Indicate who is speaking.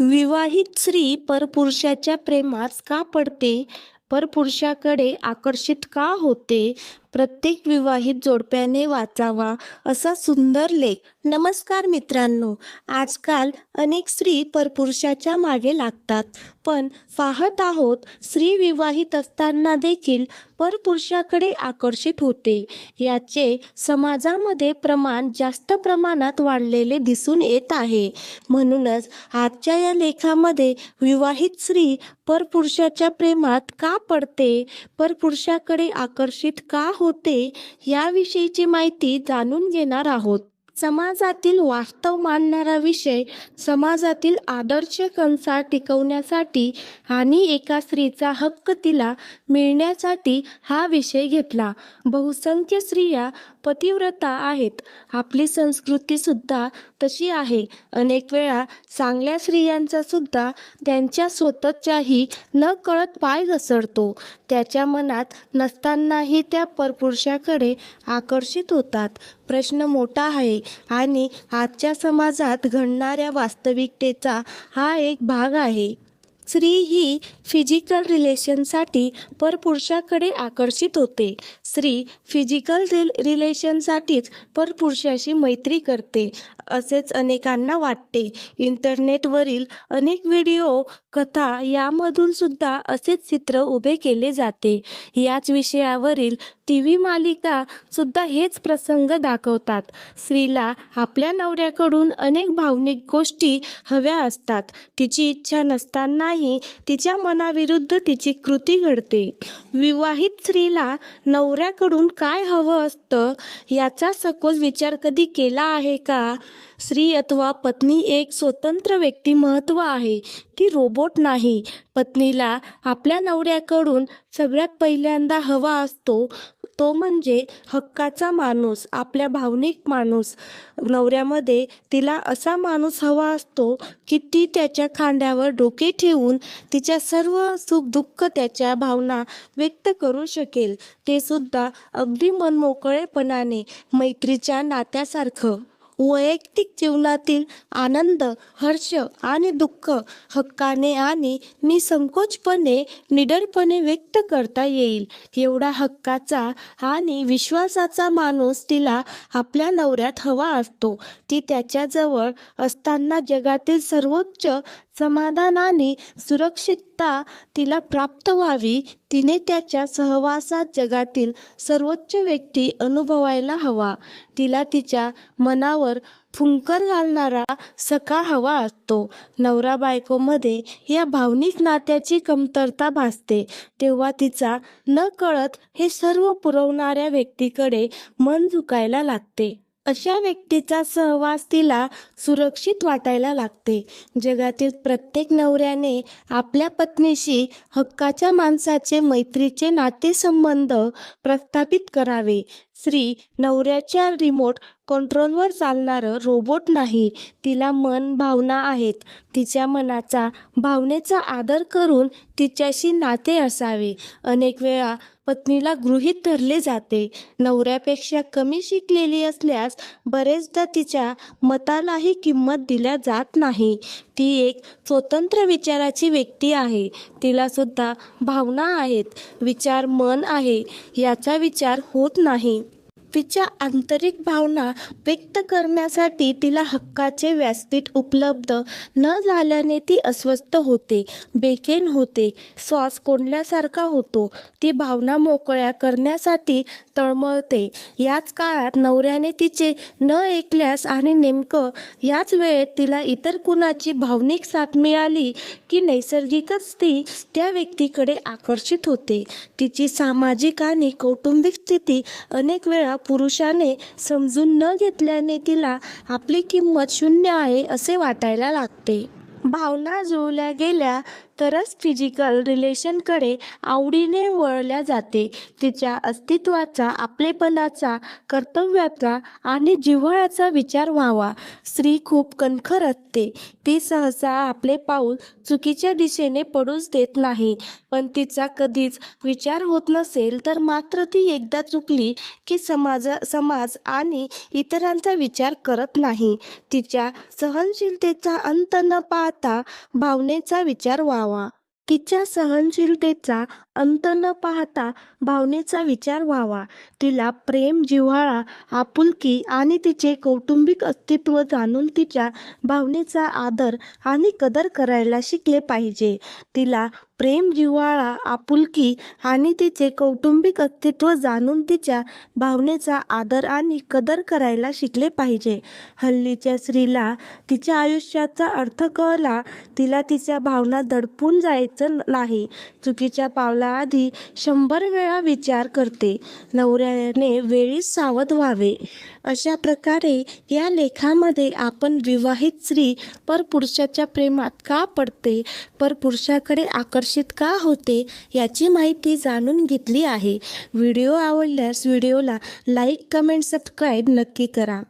Speaker 1: विवाहित स्त्री परपुरुषाच्या प्रेमात का पडते? परपुरुषाकडे आकर्षित का होते? प्रत्येक विवाहित जोडप्याने वाचावा असा सुंदर लेख. नमस्कार मित्रांनो आजकाल अनेक स्त्री परपुरुषाच्या मागे लागतात. पण पाहत आहोत स्त्री विवाहित असताना देखील परपुरुषाकडे आकर्षित होते. याचे समाजामध्ये प्रमाण जास्त प्रमाणात वाढलेले दिसून येत आहे. म्हणूनच आजच्या या लेखामध्ये विवाहित स्त्री परपुरुषाच्या प्रेमात का पडते? परपुरुषाकडे आकर्षित का होते याविषयीची माहिती जाणून घेणार आहोत. समाजातील वास्तव मांडणारा विषय समाजातील आदर्श कंसार टिकवण्यासाठी आणि एका स्त्रीचा हक्क तिला मिळण्यासाठी हा विषय घेतला. बहुसंख्य स्त्रिया पतिव्रता आहेत. आपली संस्कृतीसुद्धा तशी आहे. अनेक वेळा चांगल्या स्त्रियांचा सुद्धा त्यांच्या स्वतःच्याही न कळत पाय घसरतो. त्याच्या मनात नसतानाही त्या परपुरुषाकडे आकर्षित होतात. प्रश्न मोठा आहे आणि आजच्या समाजात घडणाऱ्या वास्तविकतेचा हा एक भाग आहे. स्त्री ही फिजिकल रिलेशनसाठी परपुरुषाकडे आकर्षित होते. स्त्री फिजिकल रिल रिलेशनसाठीच परपुरुषाशी मैत्री करते. असेच अनेकांना वाटते. इंटरनेटवरील अनेक व्हिडिओ कथा यामधून सुद्धा असेच चित्र उभे केले जाते. याच विषयावरील टी व्ही मालिका सुद्धा हेच प्रसंग दाखवतात. स्त्रीला आपल्या नवऱ्याकडून अनेक भावनिक गोष्टी हव्या असतात. तिची इच्छा नसतानाही तिच्या मनाविरुद्ध तिची कृती घडते. विवाहित स्त्रीला नवरा नवऱ्याकडून काय हवं असतं याचा सखोल विचार कधी केला आहे का? स्त्री अथवा पत्नी एक स्वतंत्र व्यक्तिमत्व आहे. ती रोबोट नाही. पत्नीला आपल्या नवऱ्याकडून सगळ्यात पहिल्यांदा हवा असतो. तो म्हणजे हक्काचा माणूस आपल्या भावनिक माणूस. नवऱ्यामध्ये तिला असा माणूस हवा असतो की ती त्याच्या खांद्यावर डोके ठेवून तिच्या सर्व सुख दुःख त्याच्या भावना व्यक्त करू शकेल. ते सुद्धा अगदी मनमोकळेपणाने मैत्रीच्या नात्यासारखं. वैयक्तिक जीवनातील आनंद हर्ष आणि दुःख हक्काने आणि निसंकोचपणे निडरपणे व्यक्त करता येईल. एवढा हक्काचा आणि विश्वासाचा माणूस तिला आपल्या नवऱ्यात हवा असतो. ती त्याच्याजवळ असताना जगातील सर्वोच्च समाधान आणि सुरक्षितता तिला प्राप्त व्हावी तिने त्याच्या सहवासात जगातील सर्वोच्च व्यक्ती अनुभवायला हवा. तिला तिच्या मनावर फुंकर घालणारा सखा हवा असतो. नवरा बायकोमध्ये या भावनिक नात्याची कमतरता भासते. तेव्हा तिचा न कळत हे सर्व पुरवणाऱ्या व्यक्तीकडे मन झुकायला लागते. अशा व्यक्तीचा सहवास तिला सुरक्षित वाटायला लागते. जगातील प्रत्येक नवऱ्याने आपल्या पत्नीशी हक्काच्या माणसाचे मैत्रीचे नातेसंबंध प्रस्थापित करावे. स्त्री नवऱ्याच्या रिमोट कंट्रोलवर चालणारं रोबोट नाही. तिला मन भावना आहेत. तिच्या मनाचा भावनेचा आदर करून तिच्याशी नाते असावे. अनेक वेळा पत्नीला गृहीत धरले जाते. नवऱ्यापेक्षा कमी शिकलेली असल्यास बरेचदा तिच्या मतालाही किंमत दिल्या जात नाही. ती एक स्वतंत्र विचाराची व्यक्ती आहे. तिला सुद्धा भावना आहेत. विचार मन आहे. याचा विचार होत नाही. तिच्या आंतरिक भावना व्यक्त करण्यासाठी तिला हक्काचे व्यासपीठ उपलब्ध न झाल्याने ती अस्वस्थ होते बेकेन होते श्वास कोंडल्यासारखा होतो. ती भावना मोकळ्या करण्यासाठी तळमळते. याच काळात नवऱ्याने तिचे न ऐकल्यास आणि नेमकं याच वेळेत तिला इतर कुणाची भावनिक साथ मिळाली की नैसर्गिकच ती त्या व्यक्तीकडे आकर्षित होते. तिची सामाजिक आणि कौटुंबिक स्थिती अनेक वेळा पुरुषाने समजून न घेतल्याने तिला आपली किंमत शून्य आहे असे वाटायला लागते. भावना जुळल्या गेल्या तरच फिजिकल रिलेशनकडे आवडीने वळल्या जाते. तिच्या अस्तित्वाचा आपलेपणाचा कर्तव्याचा आणि जिव्हाळ्याचा विचार व्हावा. स्त्री खूप कणखर असते. ती सहसा आपले पाऊल चुकीच्या दिशेने पडूच देत नाही. पण तिचा कधीच विचार होत नसेल तर मात्र ती एकदा चुकली की समाज समाज आणि इतरांचा विचार करत नाही. तिच्या सहनशीलतेचा अंत न पाहता भावनेचा विचार व्हावा. तिच्या सहनशीलतेचा अंत न पाहता भावनेचा विचार व्हावा. तिला प्रेम जिव्हाळा आपुलकी आणि तिचे कौटुंबिक अस्तित्व जाणून तिच्या भावनेचा आदर आणि कदर करायला शिकले पाहिजे. तिला प्रेम जिव्हाळा आपुलकी आणि तिचे कौटुंबिक अस्तित्व जाणून तिच्या भावनेचा आदर आणि कदर करायला शिकले पाहिजे. हल्लीच्या स्त्रीला तिच्या आयुष्याचा अर्थ कळला तिला तिच्या भावना दडपून जायचं नाही. चुकीच्या पावला आधी शंभर वेळा विचार करते. नवऱ्याने वेळीच सावध व्हावे. अशा प्रकारे या लेखामध्ये आपण विवाहित स्त्री परपुरुषाच्या प्रेमात का पडते परपुरुषाकडे आकर्षित का होते याची माहिती जाणून घेतली आहे. व्हिडिओ आवडल्यास व्हिडिओला लाईक कमेंट सबस्क्राईब नक्की करा.